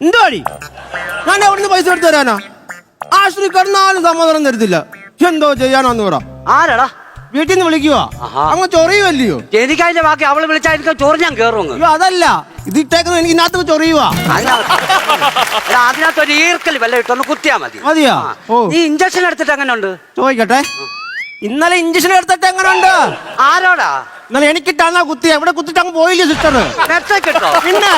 എന്തുവാടി ഞാൻ എവിടുന്ന് പൈസ എടുത്തു തരാനാ? ആശുപത്രി കിടന്നാലും സമാധാനം തരത്തില്ല. എന്തോ ചെയ്യാനാന്ന് പറ. ആരാടാ? വീട്ടിൽ നിന്ന് വിളിക്കുക. അങ്ങ് ചൊറിയുമല്ലയോ എനിക്കതിന്റെ ബാക്കി അവൾ വിളിച്ചാ എനിക്ക് ചോറ് ഞാൻ കേറും അയ്യോ അതല്ല. ഇത് ഇട്ടേക്കുന്നത് എനിക്ക് ഇതിനകത്ത് ചൊറിയുവാ. അതിനകത്ത് ഒരു ഈർക്കൽ വല്ല ഇട്ടൊന്ന് കുത്തിയാ മതി. മതിയാ. ഓ. നീ ഇഞ്ചക്ഷൻ എടുത്തിട്ട് എങ്ങനെ ഉണ്ട് ചോദിക്കട്ടെ. ഇന്നലെ ഇഞ്ചക്ഷൻ എടുത്തിട്ട് എങ്ങനെ ഉണ്ട് ആരോടാ? ഇന്നലെ എനിക്കിട്ടാന്നാ കുത്തി എവിടെ കുത്തിട്ട് അങ്ങ് പോയില്ലേ സിസ്റ്റർ പിന്നെ?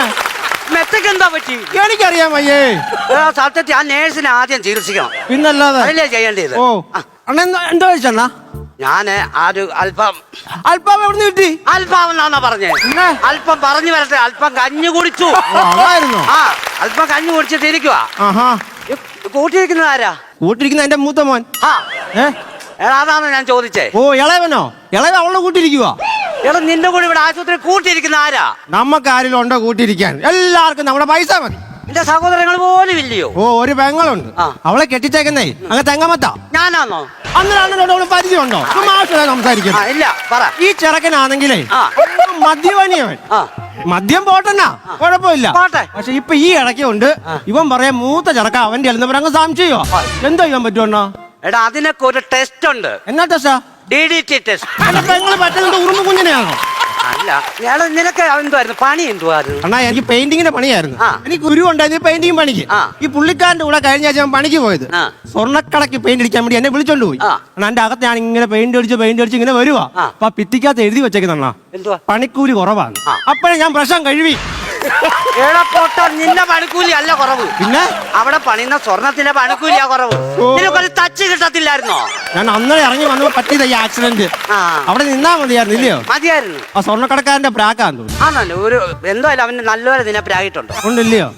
മെത്തക്ക് എന്താ പറ്റി? എനിക്കറിയാം അയ്യേ. ആ, സത്യത്തിൽ ആ നേഴ്സിനെ ആദ്യം ചികിത്സിക്കണം. പിന്നല്ലാതെ. അല്ലേ ചെയ്യേണ്ടത്? ഓ. അണ്ണ എന്താ എന്താ കഴിച്ചണ്ണാ ഞാൻ ആ ഒരു അല്പം അല്പം എവിടുന്ന് കിട്ടി? അല്പം എന്നാ പറഞ്ഞേ? പിന്നെ? അല്പം പറഞ്ഞു വരട്ടെ അല്പം കഞ്ഞു കുടിച്ചു. ഓ, അതായിരുന്നോ. ആ അല്പം കഞ്ഞു കുടിച്ചിട്ട് ഇരിക്കുവാ ആഹാ കൂട്ടിയിരിക്കുന്നത് ആരാ? കൂട്ടിരിക്കുന്ന എന്റെ മൂത്ത മോൻ. ആ. ഏ? എടാ അതാണ് ഞാൻ ചോദിച്ചേ. ഓ ഇളയവനോ? ഇളയവൻ അവളെ കൂട്ടിരിക്കുവാ. എടാ നിന്റെ കൂടെ ഇവിടെ ആശുപത്രി കൂട്ടിയിരിക്കുന്ന ആരാ? നമുക്ക് ആരെങ്കിലും ഉണ്ടോ കൂട്ടിയിരിക്കാൻ? എല്ലാവർക്കും നമ്മുടെ പൈസ മതി. നിന്റെ സഹോദരങ്ങൾ പോലും ഇല്ലയോ? ഓ ഒരു പെങ്ങളുണ്ട്. അവളെ കെട്ടിച്ചേക്കുന്നേ. അങ്ങ് തെങ്ങമത്താ. ഞാനാണോ അന്നേരം അവൾ പരിചയമുണ്ടോ? സംസാരിക്കുന്നത് ഇല്ല പറ. ഈ ചിറക്കനാണെങ്കിലേ. മദ്യപാനിയവൻ. മദ്യം പോട്ടെന്നാ? കുഴപ്പമില്ല. പോട്ടെ. പക്ഷെ ഇപ്പൊ ഈ ഇടയ്ക്കുണ്ട്. ഇവൻ പറയാ മൂത്ത ചെറുക്ക അവന്റെ പറയാൻ സംശയോ എന്താ ചെയ്യാൻ പറ്റുമെന്നോ എടാ അതിനൊക്കെ ഒരു ടെസ്റ്റ് ഉണ്ട്. എന്നാ ടെസ്റ്റാ ഡി ഡി ടി ടെസ്റ്റ് അല്ല പറ്റുന്നത് ഉറുമ്പ് കുഞ്ഞിനെയാണോ അല്ല ഞാൻ നിനക്ക് എന്തുവായിരുന്നു പണി എന്തുവായിരുന്നു അണ്ണാ എനിക്ക് പെയിന്റിങ്ങിന്റെ പണിയായിരുന്നു ആ. എനിക്ക് ഗുരു ഉണ്ടായിരുന്നു പെയിന്റിങ് പണിക്ക് ആ. ഈ പുള്ളിക്കാരന്റെ കൂടെ കഴിഞ്ഞ ആഴ്ച ഞാൻ പണിക്ക് പോയത് ആ. സ്വർണക്കടക്ക് പെയിന്റ് അടിക്കാൻ വേണ്ടി എന്നെ വിളിച്ചോണ്ട് പോയി ആ. അണ്ണാ എന്റെ അകത്ത് ഞാൻ ഇങ്ങനെ പെയിന്റ് അടിച്ച് പെയിന്റ് അടിച്ച് ഇങ്ങനെ വരുവാ ആ. അപ്പൊ ആ ഭിത്തിക്കകത്ത് എഴുതി വെച്ചേക്കുന്നണ്ണാ എന്തുവാ പണിക്കൂലി കുറവാണ് ആ. അപ്പോഴേ ഞാൻ പ്രശ്നം കഴുകി എടാ പൊട്ട നിന്റെ പണിക്കൂലി അല്ല കുറവ്. പിന്നെ? അവിടെ പണിയുന്ന സ്വർണത്തിന്റെ പണിക്കൂലിയാ കുറവ്. ഓ. നിനക്കൊരു തച്ച് കിട്ടത്തില്ലായിരുന്നോ? ഞാൻ അന്നേ ഇറങ്ങി വന്നപ്പോ പറ്റിയത് ഈ ആക്സിഡന്റ് അവിടെ നിന്നാ മതിയായിരുന്നു ഇല്ലയോ? മതിയായിരുന്നു. ആ സ്വർണക്കടക്കാരന്റെ പ്രാക്കാന്ന് തോന്നുന്നു. ആണല്ലോ ഒരു എന്തായാലും അവന് നല്ലപോലെ നിന്നെ പ്രായിട്ടുണ്ടോ ഉണ്ടില്ലയോ?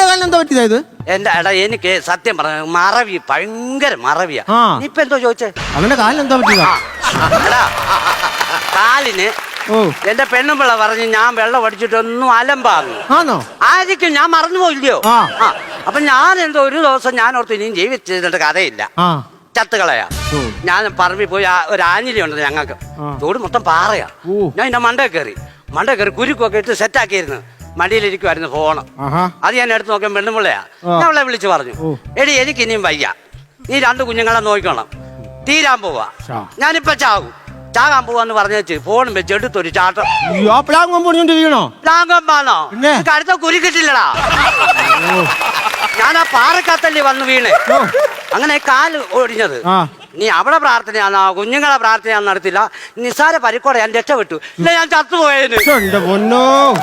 കാലം എന്താ പറ്റിയതാ എന്റെ എടാ എനിക്ക് സത്യം പറഞ്ഞു മറവി ഭയങ്കര മറവിയാ. ഇപ്പൊ എന്തോ ചോദിച്ചേ? അവന്റെ കാലിന് എന്താ പറ്റിയതാ? കാലിന് എന്റെ പെണ്ണുമ്പിള്ള പറഞ്ഞു ഞാൻ വെള്ളം അടിച്ചിട്ടൊന്നും അലമ്പാന്ന് ആണോ? ആയിരിക്കും ഞാൻ മറന്നുപോയില്ലയോ ആ. ആ അപ്പൊ ഞാൻ എന്തോ ഒരു ദിവസം ഞാൻ ഓർത്ത് ഇനിയും ജീവിച്ചിരുന്നിട്ട് കഥയില്ല. ചത്തുകളയാ. ഞാൻ പറമ്പിൽ പോയി ഒരു ആഞ്ഞിലി ഉണ്ട് ഞങ്ങൾക്ക്. ചൂട് തോട് മൊത്തം പാറയാ. ഞാൻ എന്റെ മണ്ട കയറി. മണ്ടേ കയറി കുരുക്കൊക്കെ ഇട്ട് സെറ്റാക്കിയിരുന്നു. മടിയിലിരിക്കുമായിരുന്നു ഫോണ്. അത് ഞാൻ എടുത്ത് നോക്കിയാൽ പെണ്ണുമ്പിള്ളയാ. ഞാൻ അവളെ വിളിച്ചു പറഞ്ഞു. എടി എനിക്ക് ഇനിയും വയ്യ. ഈ രണ്ട് കുഞ്ഞുങ്ങളെ നോക്കണം തീരാൻ പോവാ. ഞാനിപ്പൊ ചാകും ചാകാൻ പോവാന്ന് പറഞ്ഞു വെച്ച് ഫോണും വെച്ച് എടുത്തൊരു ചാട്ടം. അയ്യോ, പ്ലാൻ കൊമ്പോണ്ട് വീണോ? ലാങ്കമ്പാന്നോ പിന്നെ? കടുത്ത കുരി കിട്ടില്ലടാ. ഞാൻ ആ പാറക്കത്തല്ലേ വന്ന് വീണേ. അങ്ങനെ കാൽ ഒടിഞ്ഞത്. ആ. നീ അവിടെ ആ കുഞ്ഞുങ്ങളെ പ്രാർത്ഥനയാന്ന് നടത്തില്ല. നിസ്സാര പരിക്കോടെ ഞാൻ രക്ഷപ്പെട്ടു. ഇല്ല ഞാൻ ചത്തുപോയേന്. ശ്ശോ, എന്റെ പൊന്നോ.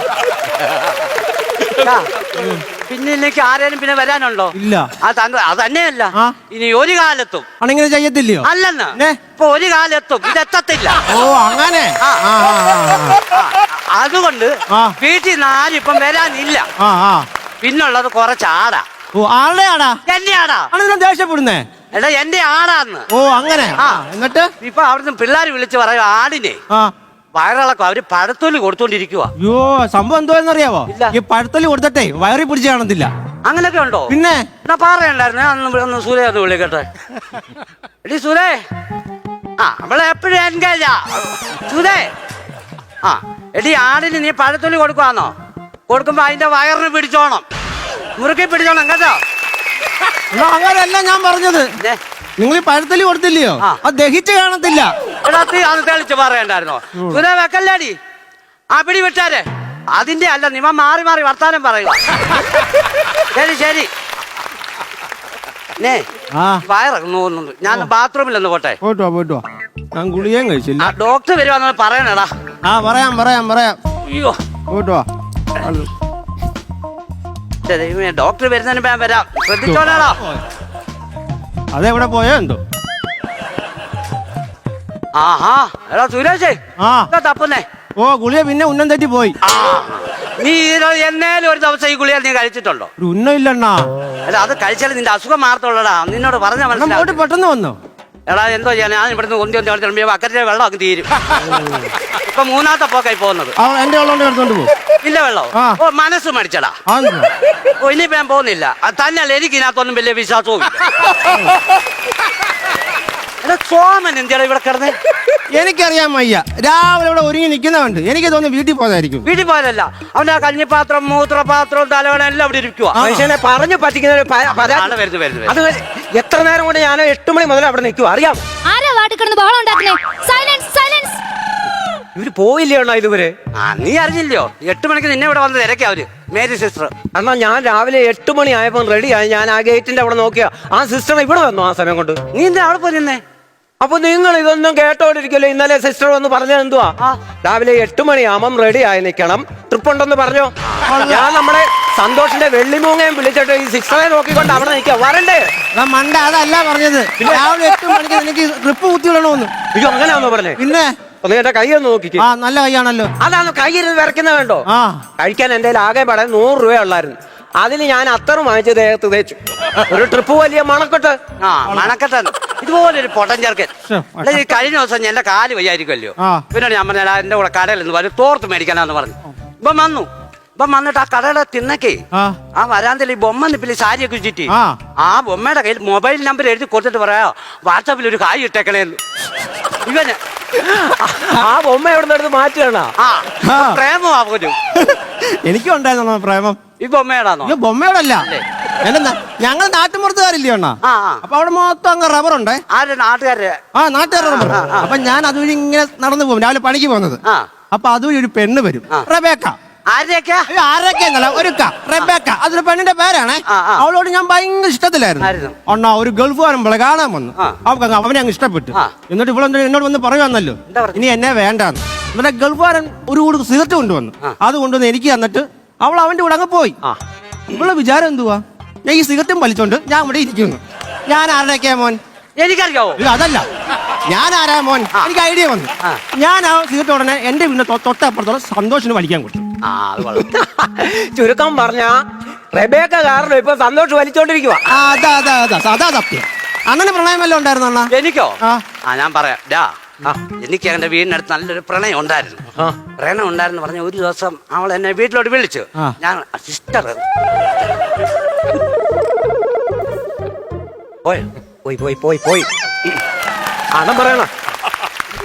പിന്നെ ഇല്ലെങ്കിൽ ആരേലും പിന്നെ വരാനുണ്ടോ? ഇല്ല. അത് തന്നെയല്ല. ആ. ഇനി ഒരു കാലത്തും. അങ്ങനെ ചെയ്യത്തില്ലയോ? അല്ലെന്ന്? ഇപ്പൊ ഒരു കാലത്തും ഇതെത്തത്തില്ല ഓ അങ്ങനെ? ആ. ആ ആ ആ, ആ, അതുകൊണ്ട് ആ. വീട്ടിൽ നിന്ന് ആരും ഇപ്പം വരാനില്ല. ആ ആ. പിന്നുള്ളത് കുറച്ച് ആടാ ഓ ആളുടെ ആടാ? എന്റെ ആടാ ആണെങ്കിലും ദേഷ്യപ്പെടുന്നേ? എടാ എന്റെ ആടാന്ന് ഓ അങ്ങനെ. ആ. എന്നിട്ട്? ഇപ്പൊ അവിടുന്ന് പിള്ളേർ വിളിച്ച് പറയും ആടിനെ. ആ. വയറിളക്കം. അവർ പഴത്തൊലി കൊടുത്തോണ്ടിരിക്കുക അയ്യോ സംഭവം എന്തോന്നറിയാവോ ഇല്ല. ഈ പഴത്തൊലി കൊടുത്തിട്ടേ വയറി പിടിച്ച് കാണത്തില്ല. അങ്ങനൊക്കെ ഉണ്ടോ? പിന്നെ? എന്നാ പറയണ്ടായിരുന്നു അന്ന് ഒന്ന് ഒന്ന് സൂര്യ ഒന്ന് വിളിക്കട്ടെ. എടി സുരേ ആ അവളെ എപ്പോഴും എൻഗേജാ സുരേ ആ എടി ആടിന് നീ പഴത്തൊലി കൊടുക്കുവാന്നോ? കൊടുക്കുമ്പോ അതിന്റെ വയറിന് പിടിച്ചോണം. മുറുക്കി പിടിച്ചോണം കേട്ടോ? എന്നാ അങ്ങനെയല്ല ഞാൻ പറഞ്ഞത്. നിങ്ങൾ ഈ പഴത്തലി കൊടുത്തില്ലയോ. അത് ദഹിച്ച് കാണത്തില്ല. അത് തെളിച്ച് പറയണ്ടായിരുന്നോ. സുരേ വെക്കല്ലേടി? ആ പിടി വിട്ടാരെ. അതിന്റെ അല്ല നിമ മാറി മാറി വർത്താനം പറയുക. ശരി ശരി. നേ ആ. വയറിറങ്ങുന്നു തോന്നുന്നു. ഞാൻ ബാത്റൂമിൽ ഒന്ന് പോട്ടെ. പോയിട്ട് വാ പോയിട്ട്. വാ ഞാൻ ഗുളികയും കഴിച്ചില്ല. ഡോക്ടർ വരുവാന്ന് പറയണടാ. ആ പറയാം പറയാം പറയാം. അയ്യോ. പോയിട്ട്. വാ എന്റെ ദൈവമേ ഡോക്ടർ വരുന്നതിന് ഞാൻ വരാം. ശ്രദ്ധിച്ചോളാടാ. അതെവിടെ പോയോ എന്തോ? ആഹാ എടാ സുരേഷേ ആ. എന്താ തപ്പുന്നേ? ഓ ഗുളിയ പിന്നെ ഉന്നം തെറ്റി പോയി. ആ നീ ഇത് എന്നേലും ഒരു ദിവസം ഈ ഗുളിക നീ കഴിച്ചിട്ടുണ്ടോ? ഒരു ഉന്നം ഇല്ലണ്ണാ. അല്ല അത് കഴിച്ചാൽ നിന്റെ അസുഖം മാറത്തുള്ളടാ. നിന്നോട് പറഞ്ഞ മനസ്സിലാവും പെട്ടെന്ന് വന്നോ. എടാ എന്തോ ചെയ്യാൻ ഞാൻ ഇവിടുന്ന് ഒന്തി ഒന്തി കളിച്ചിട്ട് അക്കരെ വെള്ളം അങ്ങ് തീരും. ഇപ്പൊ മൂന്നാമത്തെ പോക്കായി പോകുന്നത്. ആ എന്റെ വെള്ളം എടുത്തോണ്ട് പോകും ഇല്ല വെള്ളം. ഓ മനസ്സ് മടിച്ചടാ. ഓ ഇനിയിപ്പോ ഞാൻ പോകുന്നില്ല. തന്നെയല്ല എനിക്ക് ഇതിനകത്തൊന്നും വലിയ വിശ്വാസവും സോമൻ എന്തിയാ ഇവിടെ കിടന്ന്? എനിക്കറിയാൻ വയ്യ. രാവിലെ ഇവിടെ ഒരുങ്ങി നിൽക്കുന്നവണ്ട് എനിക്ക് തോന്നുന്നു വീട്ടിൽ പോയതായിരിക്കും. വീട്ടിൽ പോയതല്ല. അവന്റെ ആ കഞ്ഞിപ്പാത്രം മൂത്രപാത്രം തലവണ എല്ലാം അവിടെ ഇരിക്കുക മനുഷ്യനെ പറഞ്ഞു പറ്റിക്കുന്ന എത്ര നേരം കൊണ്ട് ഞാൻ എട്ട് മണി മുതൽ അവിടെ നിൽക്കും അറിയാം. ആരാ വാട്ടിൽ കിടന്ന് ബഹളം ഉണ്ടാക്കുന്നേ? Silence silence. ഇവർ പോയില്ലേ അണ്ണാ ഇതുവരെ? ആ നീ അറിഞ്ഞില്ലയോ? എട്ട് മണിക്ക് നിന്നെ ഇവിടെ വന്ന് തിരക്കാ അവർ. Mary sister. അണ്ണാ ഞാൻ രാവിലെ എട്ട് മണി ആയപ്പോൾ റെഡിയായി ഞാൻ ആ ഗേറ്റിന്റെ അവിടെ നോക്കിയാ. ആ സിസ്റ്റർ ഇവിടെ വന്നു ആ സമയം കൊണ്ട്. നീ എന്താ അവിടെ പോയി നിന്നേ? അപ്പൊ നിങ്ങൾ ഇതൊന്നും കേട്ടോണ്ടിരിക്കല്ലോ? ഇന്നലെ സിസ്റ്റർ വന്ന് പറഞ്ഞത് എന്തുവാ. രാവിലെ എട്ട് മണിയാകുമ്പം റെഡി ആയി നിൽക്കണം ട്രിപ്പ് ഉണ്ടെന്ന് പറഞ്ഞോ ഞാൻ നമ്മുടെ സന്തോഷിന്റെ വെള്ളിമൂങ്ങയും വിളിച്ചിട്ട് ഈ സിസ്റ്ററെ നോക്കിക്കൊണ്ട് അവിടെ നിൽക്കുക വരണ്ടേ. മണ്ട അതല്ല പറഞ്ഞത്. രാവിലെ എട്ട് മണിക്ക് എനിക്ക് ട്രിപ്പ് കുത്തി വിടണമെന്ന് അയ്യോ അങ്ങനെയാണോ പറഞ്ഞേ? പിന്നെ? എന്റെ കൈ ഒന്ന് നോക്കിക്കേ. ആ നല്ല കൈയാണല്ലോ. അതാണ് കൈ വിറയ്ക്കുന്ന കണ്ടോ? കഴിക്കാൻ എന്റെ ആകെ പടം നൂറ് രൂപ ഉള്ളായിരുന്നു. അതിന് ഞാൻ അത്തറും വാങ്ങിച്ച് ദേഹത്ത് തേച്ചു. ഒരു ട്രിപ്പ് വലിയ മണക്കെട്ട്. ആ മണക്കട്ടൻ ഇതുപോലെ ഒരു പൊട്ടൻ ചേർക്കൻ ഈ കഴിഞ്ഞ ദിവസം എന്റെ കാൽ വയ്യായിരിക്കുമല്ലോ. പിന്നെ ഞാൻ പറഞ്ഞാൽ എന്റെ കൂടെ കടയിൽ നിന്ന് വരും തോർത്ത് മേടിക്കാനാന്ന് പറഞ്ഞു. ഇപ്പം വന്നു. ഇപ്പം വന്നിട്ട് ആ കടയുടെ തിന്നക്കേ ആ. വരാന്തയിൽ ഈ ബൊമ്മ നിപ്പിൽ സാരിയൊക്കെ ചുറ്റി ആ. ആ ബൊമ്മയുടെ കയ്യിൽ മൊബൈൽ നമ്പർ എഴുതി കൊടുത്തിട്ട് പറയാ വാട്സാപ്പിൽ ഒരു കായ് ഇട്ടേക്കണേന്ന്. ഇവന് ആ ബൊമ്മ എവിടെ നിന്ന് മാറ്റുകയാണോ ആ ആ. പ്രേമമാ പോലും എനിക്കും ഉണ്ടായിരുന്നു പ്രേമം? ഈ ബൊമ്മയുടാന്നോ അയ്യോ ബൊമ്മയോടല്ല അല്ല? ഞങ്ങൾ നാട്ടുമ്പുറത്തുകാരില്ലേ അണ്ണാ? ആ ആ. അപ്പൊ അവിടെ മൊത്തം അങ്ങ് റബ്ബർ ഉണ്ടേ ആ നാട്ടുകാർ റബ്ബർ. അപ്പൊ ഞാൻ അതുവഴി ഇങ്ങനെ നടന്നു പോകും. രാവിലെ പണിക്ക് പോകുന്നത്. ആ. അപ്പൊ അതുവഴി ഒരു പെണ്ണ് വരും. റബേക്ക. ആരെയൊക്കെയാ അയ്യോ ആരൊക്കെ എന്നല്ല ഒരു ക റബേക്ക. അതൊരു പെണ്ണിന്റെ പേരാണേ. അവളോട് ഞാൻ ഭയങ്കര ഇഷ്ടത്തിലായിരുന്നു. അണ്ണാ ഒരു ഗൾഫുകാരൻ പോലെ കാണാൻ വന്നു. അവൾക്ക് അവനെ അങ്ങ് ഇഷ്ടപ്പെട്ടു. എന്നിട്ട് ഇവളെന്താ എന്നോട് വന്ന് പറയുവാന്നല്ലോ. ഇനി എന്നെ വേണ്ടാന്ന്. എന്നിട്ട് ഗൾഫുകാരൻ ഒരു കൂടി സിഗരറ്റ് കൊണ്ടുവന്നു. അത് കൊണ്ടുവന്ന് എനിക്ക് തന്നിട്ട് അവൾ അവന്റെ കൂടെ അങ്ങ് പോയി. ഇവിടെ ഇവളെ വിചാരം എന്തുവാ? ഞാൻ ഈ സിഗരറ്റും വലിച്ചോണ്ട് ഞാൻ ഇവിടെ ഇരിക്കുന്നു. ഞാൻ ആരുടെയൊക്കെയാ മോൻ? എനിക്കറിയാവോ? അതല്ല. ഞാൻ ആരാ മോൻ? എനിക്ക് ഐഡിയ വന്നു. ഞാൻ ആ സിഗരറ്റ് ഉടനെ എന്റെ വീടിന്റെ തൊട്ടപ്പുറത്തോളം സന്തോഷിന് വലിക്കാൻ കൊടുത്തു. ആ അത് കൊള്ളാം. ചുരുക്കം പറഞ്ഞ റെബേക്ക കാരണം ഇപ്പൊ സന്തോഷം വലിച്ചോണ്ടിരിക്കുക ആ അതാ അതാ അതാ അതാ സത്യം. അണ്ണന് പ്രണയമല്ലോ ഉണ്ടായിരുന്നു അണ്ണാ? എനിക്കോ? ആ. ആ ഞാൻ പറയാം. ഡാ ആ. എനിക്ക് എന്റെ വീടിനടുത്ത് നല്ലൊരു പ്രണയം ഉണ്ടായിരുന്നു. പ്രണയം ഉണ്ടായിരുന്നു പറഞ്ഞ ഒരു ദിവസം അവൾ എന്നെ വീട്ടിലോട്ട് വിളിച്ചു. ആ. ഞാൻ സിസ്റ്റർ പോയോ പോയി പോയി പോയി പോയി. അണം പറയണ.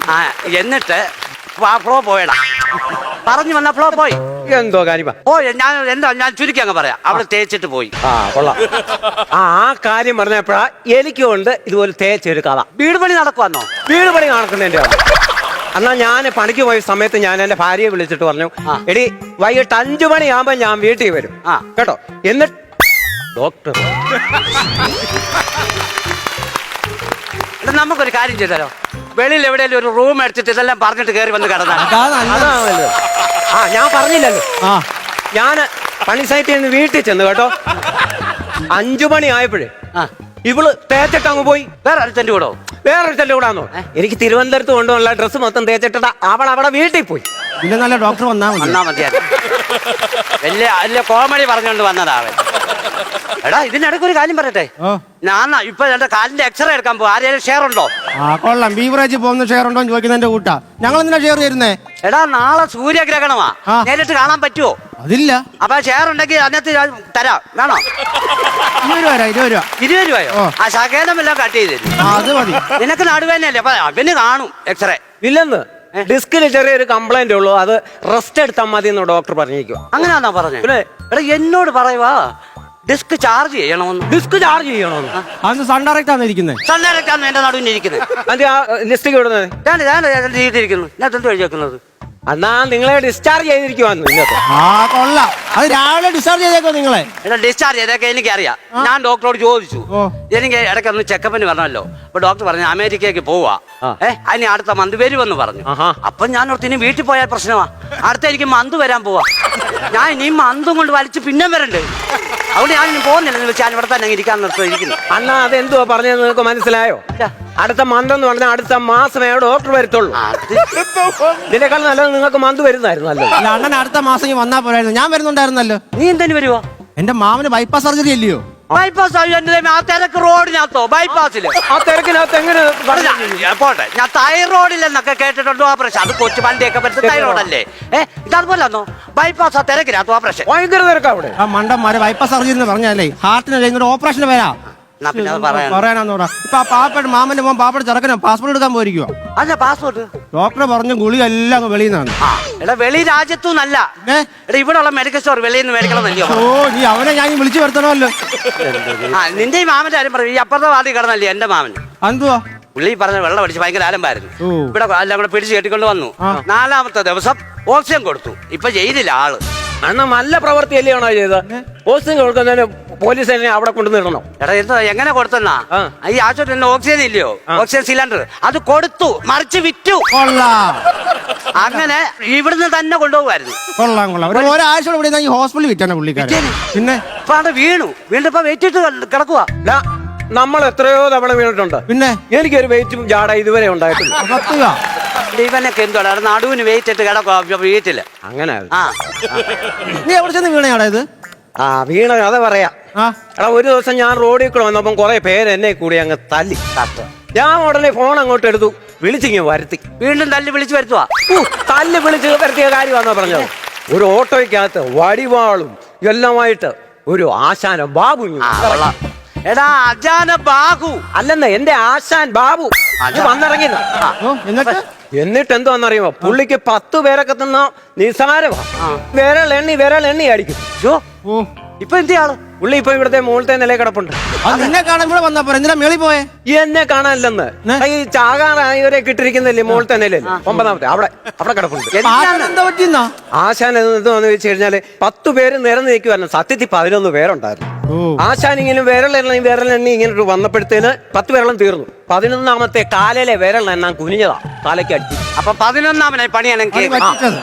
ആ എന്നിട്ട് വാ, ഫ്ലോ പോയടാ. പറഞ്ഞു വന്ന ഫ്ലോ പോയി. എന്തോ കാര്യം? ഓ ഞാൻ എന്താ ഞാൻ ചുരുക്കി അങ്ങ് പറയാം. അവിടെ തേച്ചിട്ട് പോയി. ആ കൊള്ളാം. ആ ആ കാര്യം പറഞ്ഞപ്പോഴാ എനിക്കും ഉണ്ട് ഇതുപോലെ തേച്ചൊരു കഥ. വീട് പണി നടക്കുവാന്നോ? വീട് പണി നടക്കുന്നതിന്റെ ആണ്. എന്നാ ഞാൻ പണിക്ക് പോയ സമയത്ത് ഞാൻ എന്റെ ഭാര്യയെ വിളിച്ചിട്ട് പറഞ്ഞു എടി വൈകിട്ട് അഞ്ചു മണിയാകുമ്പോ ഞാൻ വീട്ടിൽ വരും. ആ. കേട്ടോ? എന്നിട്ട് ഡോക്ടർ. എടാ നമുക്കൊരു കാര്യം ചെയ്താലോ? വെളിയിൽ എവിടെയെങ്കിലും ഒരു റൂം അടിച്ചിട്ട് ഇതെല്ലാം പറഞ്ഞിട്ട് കയറി വന്ന് കിടന്നാണ്. അതാണല്ലോ. ആ ഞാൻ പറഞ്ഞില്ലല്ലോ. ആ. ഞാൻ പണി സൈറ്റിൽ നിന്ന് വീട്ടിൽ ചെന്ന് കേട്ടോ. അഞ്ചു മണി ആയപ്പോഴേ ആ. ഇവൾ തേച്ചിട്ട് അങ്ങ് പോയി. വേറെ അടുത്തന്റെ കൂടോ വേറൊരുത്തന്റെ കൂടാന്നോ എനിക്ക് തിരുവനന്തപുരത്ത് കൊണ്ടുവന്നുള്ള ഡ്രസ്സ് മൊത്തം തേച്ചിട്ടാ അവൾ അവിടെ വീട്ടിൽ പോയി. ഇല്ല നല്ല ഡോക്ടർ വന്നാ മതി. മതിയായിരുന്നു. വലിയ വലിയ കോമഡി പറഞ്ഞുകൊണ്ട് വന്നതാ അവൻ. എടാ ഇതിനിടയ്ക്ക് ഒരു കാര്യം പറയട്ടെ? ഞാൻ ഇപ്പൊ എന്റെ കാലിന്റെ എക്സ്റേ എടുക്കാൻ പോകും ആരെങ്കിലും ഷെയർ ഉണ്ടോ? ആ കൊള്ളാം. ബീവറേജ് പോകുന്ന ഷെയർ ഉണ്ടോ എന്ന് ചോദിക്കുന്നതിന്റെ കൂട്ടാ. ഞങ്ങൾ എന്തിനാ ഷെയർ തരുന്നേ? എടാ നാളെ സൂര്യഗ്രഹണമാ. നേരിട്ട് കാണാൻ പറ്റുമോ അതില്ല. അപ്പൊ ഷെയർ ഉണ്ടെങ്കിൽ അതിനകത്ത് തരാം. വേണോ? ഇരുപത് രൂപ ഇരുപത് രൂപ. ഇരുപത് രൂപയോ? ആ. ശകേതമെല്ലാം എല്ലാം കട്ട് ചെയ്ത് തരും. അത് മതി. നിനക്ക് നടുവേനല്ലേ അപ്പൊ അവന് കാണും എക്സ്റേ ഇല്ലെന്ന്. ഡിസ്കിൽ ചെറിയൊരു കംപ്ലൈന്റ് ഉള്ളൂ അത് റെസ്റ്റ് എടുത്താൽ മതി എന്ന് ഡോക്ടർ പറഞ്ഞിരിക്കും അങ്ങനെയാണോ പറഞ്ഞത്? എടാ എന്നോട് പറയുവാ ഡിസ്ക് ചാർജ് ചെയ്യണമെന്ന് ഡിസ്ക് ചാർജ് ചെയ്യണമെന്ന് അന്ന് സൺ ഡയറക്റ്റ് ആണ് ഇരിക്കുന്നത് എന്റെ ആ ലിസ്റ്റിൽ വിടുന്നത് ഞാൻ ഞാൻ എന്ത് എന്നാ നിങ്ങളെ ഡിസ്ചാർജ് ചെയ്തിരിക്കുവാന്ന് ഇന്നത്തെ ആ കൊള്ളാം അത് രാവിലെ ഡിസ്ചാർജ് ചെയ്തേക്കോ നിങ്ങളെ? എടാ ഡിസ്ചാർജ് ചെയ്തൊക്കെ എനിക്കറിയാം. ഞാൻ ഡോക്ടറോട് ചോദിച്ചു. ഓ. എനിക്ക് ഇടയ്ക്കൊന്ന് ചെക്കപ്പിന് വരണമല്ലോ. അപ്പൊ ഡോക്ടർ പറഞ്ഞു അമേരിക്കയ്ക്ക് പോവാ. ഏഹ് ഏ അതിന് അടുത്ത മന്ത് വരുമെന്ന് പറഞ്ഞു. ആഹാ. അപ്പൊ ഞാൻ ഓർത്ത് ഇനി വീട്ടിൽ പോയാൽ പ്രശ്നമാ. അടുത്ത എനിക്ക് മന്ത് വരാൻ പോവാ. ഞാൻ ഇനി മന്തും കൊണ്ട് വലിച്ച് പിന്നെ വരണ്ട്. അതുകൊണ്ട് ഞാൻ ഇനി പോകുന്നില്ല. വെച്ചാൽ ഞാൻ ഇവിടെ തന്നെ അങ്ങ് ഇരിക്കാൻ നിർത്തി ഇരിക്കുന്നു. അണ്ണാ അത് എന്തുവാ പറഞ്ഞത് നിങ്ങൾക്ക് മനസ്സിലായോ? ഇല്ല. അടുത്ത മന്ത് എന്ന് പറഞ്ഞാൽ അടുത്ത മാസമേ ഡോക്ടർ വരത്തുള്ളൂ. അത് ഇതിനേക്കാൾ നല്ലത് നിങ്ങൾക്ക് മന്ത് വരുന്നായിരുന്നു അല്ലേ? അല്ല അണ്ണൻ അടുത്ത മാസം വന്നാ പോരായിരുന്നു. ഞാൻ വരുന്നുണ്ടായിരുന്നല്ലോ നീ എന്തിനു വരുവോ? എന്റെ മാമന് ബൈപ്പാസ് സർജറി അല്ലയോ? ബൈപ്പാസ് ആ തിരക്ക് റോഡിനകത്തോ ബൈപ്പാസിൽ ആ തിരക്കിനകത്ത് എങ്ങനെ ഞാൻ- ഞാൻ പോട്ടെ. ഞാൻ തൈറോയിഡില്ലെന്നൊക്കെ കേട്ടിട്ടുണ്ടോ ഓപ്പറേഷൻ അത് കൊച്ചു വണ്ടിയൊക്കെ പറ്റുന്ന തൈറോയിഡല്ലേ ഏ ഇതതുപോലെ ആണോ ബൈപ്പാസ് ആ തിരക്കിനകത്ത് ഓപ്പറേഷൻ ഭയങ്കര തിരക്കാ അവിടെ. ആ മണ്ടന്മാരെ ബൈപ്പാസ് സർജറി എന്ന് പറഞ്ഞാലേ ഹാർട്ടിന് ഒരു ഓപ്പറേഷൻ വരാ. പറയാനാന്ന് പറ. ഇപ്പൊ ആ പാപ്പയുടെ മാമന്റെ മോൻ പാപ്പയുടെ ചെറുക്കനോ. പാസ്പോർട്ട് എടുക്കാൻ പോയിരിക്കുവോ. അല്ല പാസ്പോർട്ട്? ഡോക്ടറെ പറഞ്ഞു ഗുളി എല്ലാം വെളിയിൽ നിന്നാണ്. ആ എടാ വെളി രാജ്യത്തുനിന്നല്ല? എടാ ഇവിടെ ഉള്ള മെഡിക്കൽ സ്റ്റോർ വെളിയിൽ നിന്ന് മേടിക്കണം ഓ നീ അവനെ ഞാൻ വിളിച്ചു വരുത്തണമല്ലോ. ആ നിന്റെ ഈ മാമന്റെ കാര്യം പറയും. ഈ അപ്പുറത്തെ വാർഡിൽ കിടന്നല്ലേ എന്റെ മാമൻ എന്തുവാ പുള്ളി പറഞ്ഞ വെള്ളം അടിച്ച് ഭയങ്കര ആലമ്പായിരുന്നു. ഓ. ഇവിടെ എല്ലാം കൂടെ പിടിച്ച് കെട്ടിക്കൊണ്ട് വന്നു. ആ. നാലാമത്തെ ദിവസം ഓക്സിജൻ കൊടുത്തു. ഇപ്പൊ ജയിലില്ല ആൾ അണ്ണ നല്ല പ്രവൃത്തി ആണോ ചെയ്തത്? ഓക്സിജൻ കൊടുക്കുന്നതിന് പോലീസ് തന്നെ അവിടെ കൊണ്ടുവന്നിടണം എടാ എന്താ എങ്ങനെ കൊടുത്തെന്നാ? ആ. ഈ ആശുപത്രിയിൽ ഓക്സിജൻ ഇല്ലയോ? ഓക്സിജൻ സിലിണ്ടർ അത് കൊടുത്തു മറിച്ച് വിറ്റു. കൊള്ളാം. അങ്ങനെ ഇവിടുന്ന് തന്നെ കൊണ്ടുപോകുമായിരുന്നു. കൊള്ളാം കൊള്ളാം. ഒരു ഒരാഴ്ച ഇവിടെ ഇരുന്നാ ഈ ഹോസ്പിറ്റലിൽ വിറ്റാണ് പുള്ളിക്കാരൻ. പിന്നെ? ഇപ്പൊ അവിടെ വീണു. വീണ്ടപ്പോ വെയിറ്റിട്ട് കിടക്കുക ലാ, നമ്മൾ എത്രയോ തവണ വീണിട്ടുണ്ട്. പിന്നെ? എനിക്കൊരു വെയിറ്റും ജാട ഇതുവരെ ഉണ്ടായിട്ടില്ല. ഇവനൊക്കെ നടുവിന് വെയിറ്റ് ഇട്ട് കിടക്കുക വീട്ടിൽ. അങ്ങനെ. ആ. നീ എവിടെ ചെന്ന് വീണയാടാ ഇത്? ആ വീണ കഥ പറയാ. ആ. എടാ ഒരു ദിവസം ഞാൻ റോഡിൽ കൂടെ വന്നപ്പം കുറെ പേര് എന്നെ കൂടി അങ്ങ് തല്ലി ഞാൻ ഉടനെ ഫോൺ അങ്ങോട്ട് എടുത്തു. വിളിച്ചിങ്ങ് വരുത്തി. വീണ്ടും തല്ലി വിളിച്ചു വരുത്തുവാ. ഊ, തല്ലി വിളിച്ച് വരുത്തിയ കാര്യമാണെന്നാ പറഞ്ഞത്? ഒരു ഓട്ടോയ്ക്കകത്ത് വടിവാളും എല്ലാമായിട്ട് ഒരു ആശാന ബാബു ഇങ്ങ് എടാ അജാന ബാഹു അല്ലെന്ന് എന്റെ ആശാൻ ബാബു. അത് വന്നിറങ്ങിയതാ ഓ എന്നിട്ട്? എന്നിട്ട് എന്തോന്നറിയുമോ പുള്ളിക്ക് പത്ത് പേരൊക്കെ തിന്ന നിസാരമാ. വിരൽ എണ്ണി വിരൽ എണ്ണി അടിക്കും ഇപ്പൊ എന്തിയാൾ ഉള്ളി ഇപ്പൊ ഇവിടത്തെ മുകളിലത്തെ നില കിടപ്പുണ്ട്. നിന്നെ കാണാൻ ഇവിടെ വന്നാ എന്തിനാ മേളി പോയെ? എന്നെ കാണാനില്ലെന്ന്? ഈ ചാകാറായവരെ കിട്ടിരിക്കുന്നില്ലേ മുകളിലത്തെ നിലയിൽ? ഒമ്പതാമത്തെ അവിടെ അവിടെ കിടപ്പുണ്ട്. എന്താ ആശാൻ എന്താന്ന് വെച്ച് കഴിഞ്ഞാൽ പത്ത് പേര് നിരന്ന് നീക്കുവായിരുന്നു സത്യത്തിൽ പതിനൊന്ന് പേരുണ്ടായിരുന്നു. ഓ. ആശാൻ ഇങ്ങനെ വിരലെണ്ണി വിരലെണ്ണി ഇങ്ങനെ വന്നപ്പോഴത്തേന് പത്ത് വിരളം തീർന്നു. പതിനൊന്നാമത്തെ കാലയിലെ വിരലെണ്ണാൻ കുനിഞ്ഞതാ തലയ്ക്ക് അടിച്ചു അപ്പൊ പതിനൊന്നാമനായി പണിയാണ് പണിയാണെങ്കിൽ പറ്റിച്ചത്.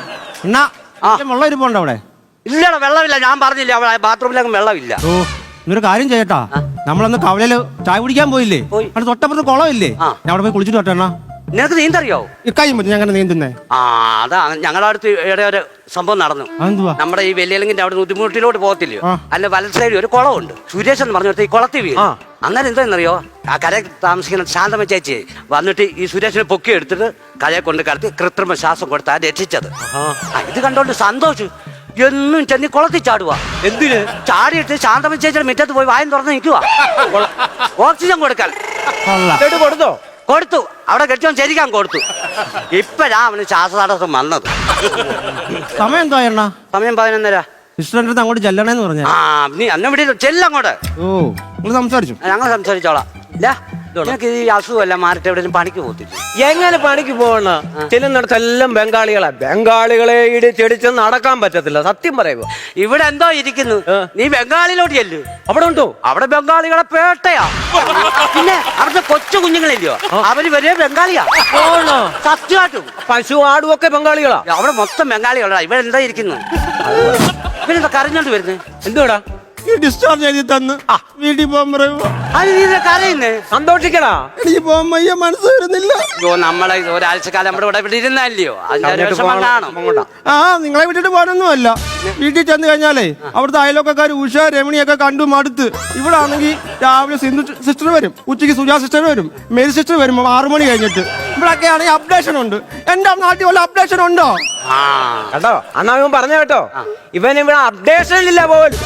ഒരു പോണ്ടവിടെ ഇരിപ്പുണ്ടോ അവിടെ. ഇല്ലടാ വെള്ളമില്ല. ഞാൻ പറഞ്ഞില്ല അവൾ ബാത്റൂമിലങ്ങ് വെള്ളമില്ല. ഓ ഇന്നൊരു കാര്യം ചെയ്യട്ടാ. നമ്മളന്ന് കവലയിൽ ചായ കുടിക്കാൻ പോയില്ലേ? പോയി. അവിടെ തൊട്ടപ്പുറത്ത് കുളമില്ലേ? ആ. ഞാൻ അവിടെ പോയി കുളിച്ചിട്ട് വട്ടെണ്ണ നിനക്ക് നീന്തറിയോ? ഇക്കായും പറ്റും ഞങ്ങനെ നീന്തുന്നേ. ആ അതാ ഞങ്ങളുടെ അടുത്ത് ഇവിടെ ഒരു സംഭവം നടന്നു. അതെന്തുവാ? നമ്മുടെ ഈ വെള്ളിയലങ്ങിന്റെ അവിടെ ബുദ്ധിമുട്ടിലോട്ട് പോകത്തില്ലയോ ആ. അതിന്റെ വലത് സൈഡിൽ ഒരു കുളമുണ്ട്. സുരേഷ് എന്ന് പറഞ്ഞിട്ട് ഈ കുളത്തിൽ വീ ആ. അങ്ങനെ എന്താണെന്നറിയോ ആ കരയിൽ താമസിക്കുന്ന ശാന്തമ്മ ചേച്ചി വന്നിട്ട് ഈ സുരേഷിനെ പൊക്കി എടുത്തിട്ട് കരയെ കൊണ്ട് കടത്തി കൃത്രിമ ശ്വാസം കൊടുത്താ രക്ഷിച്ചത്. ആ, ഇത് കണ്ടോണ്ട് സന്തോഷം. എന്നും ചെന്നി കുളത്തിൽ ചാടുക എന്തിന്? ചാടിയിട്ട് ശാന്തമ ചേച്ചിയുടെ മുറ്റത്ത് പോയി വായം തുറന്ന് നിൽക്കുക ഓക്സിജൻ കൊടുക്കാൻ. കൊടുത്തോ? കൊടുത്തു. അവിടെ കെട്ടിയോ ശരിക്കാൻ കൊടുത്തു. ഇപ്പഴാ അവന് ശ്വാസതടസ്സം വന്നത്. സമയം എന്തോ സമയം പതിനൊന്നര. അടുത്ത് അങ്ങോട്ട് ചെല്ലണേന്ന് പറഞ്ഞു. ആ നീ അന്നെ വിടി ചെല്ലങ്ങോട്ട്. ഓ നിങ്ങൾ സംസാരിച്ചു? ഞങ്ങൾ സംസാരിച്ചോളാം. ഇല്ല. നിനക്ക് ഈ അസുഖമല്ല മാറിട്ട് എവിടെയും പണിക്ക് പോകത്തില്ല? എങ്ങനെ പണിക്ക് പോകണ? ചെല്ലുന്നിടത്തെല്ലാം ബംഗാളികളാ. ബംഗാളികളെ ഇടിച്ചെടിച്ച് നടക്കാൻ പറ്റത്തില്ല. സത്യം പറയുമ്പോ ഇവിടെ എന്തോ ഇരിക്കുന്നു. നീ ബംഗാളിലോട്ട് ചെല്ലു. അവിടെ ഉണ്ടോ? അവിടെ ബംഗാളികളെ പേട്ടയാ. പിന്നെ അവിടുത്തെ കൊച്ചു കുഞ്ഞുങ്ങളില്ലയോ? അവർ വരെ ബംഗാളിയാ. സത്യമായിട്ടും. പശു ആടും ഒക്കെ ബംഗാളികളാ. അവിടെ മൊത്തം ബംഗാളികളാ. ഇവിടെ എന്താ ഇരിക്കുന്നു? ഇവരെന്താ കരഞ്ഞോണ്ട് വരുന്നത് എന്തുവാടാ? ഈ ഡിസ്ചാർജ് എഴുതി തന്ന്. വീട്ടിൽ പോകാൻ പറയുമ്പോ അത് നീ ഇതാ സന്തോഷിക്കടാ. എനിക്ക് പോകാൻ വയ്യ മനസ്സ് വരുന്നില്ല. നമ്മളെ ഒരാഴ്ചക്കാലം നമ്മുടെ ഇവിടെ ഇവിടെ ഇരുന്നല്ലയോ അതിന്റെ ഒരു വിഷമം കാണും. ആ നിങ്ങളെ വിട്ടിട്ട് പോകാനൊന്നുമല്ല. വീട്ടിൽ ചെന്ന് കഴിഞ്ഞാലേ അവിടുത്തെ അയലോക്കാർ ഉഷ രമണിയൊക്കെ കണ്ടു മടുത്ത് ഇവിടെ ആണെങ്കിൽ രാവിലെ സിന്ധു സിസ്റ്റർ വരും. ഉച്ചയ്ക്ക് സുജാ സിസ്റ്റർ വരും. മേരി സിസ്റ്റർ വരും. ആറു മണി കഴിഞ്ഞിട്ട്. ഇവിടൊക്കെ ആണെങ്കിൽ അപ്ഡേഷൻ ഉണ്ട്. എന്റെ നാട്ടിൽ വല്ല അപ്ഡേഷൻ ഉണ്ടോ? ആ. കേട്ടോ? അന്നാ ഇവൻ പറഞ്ഞ കേട്ടോ. ഇവൻ ഇവിടെ അപ്ഡേഷൻ ഇല്ല പോലും.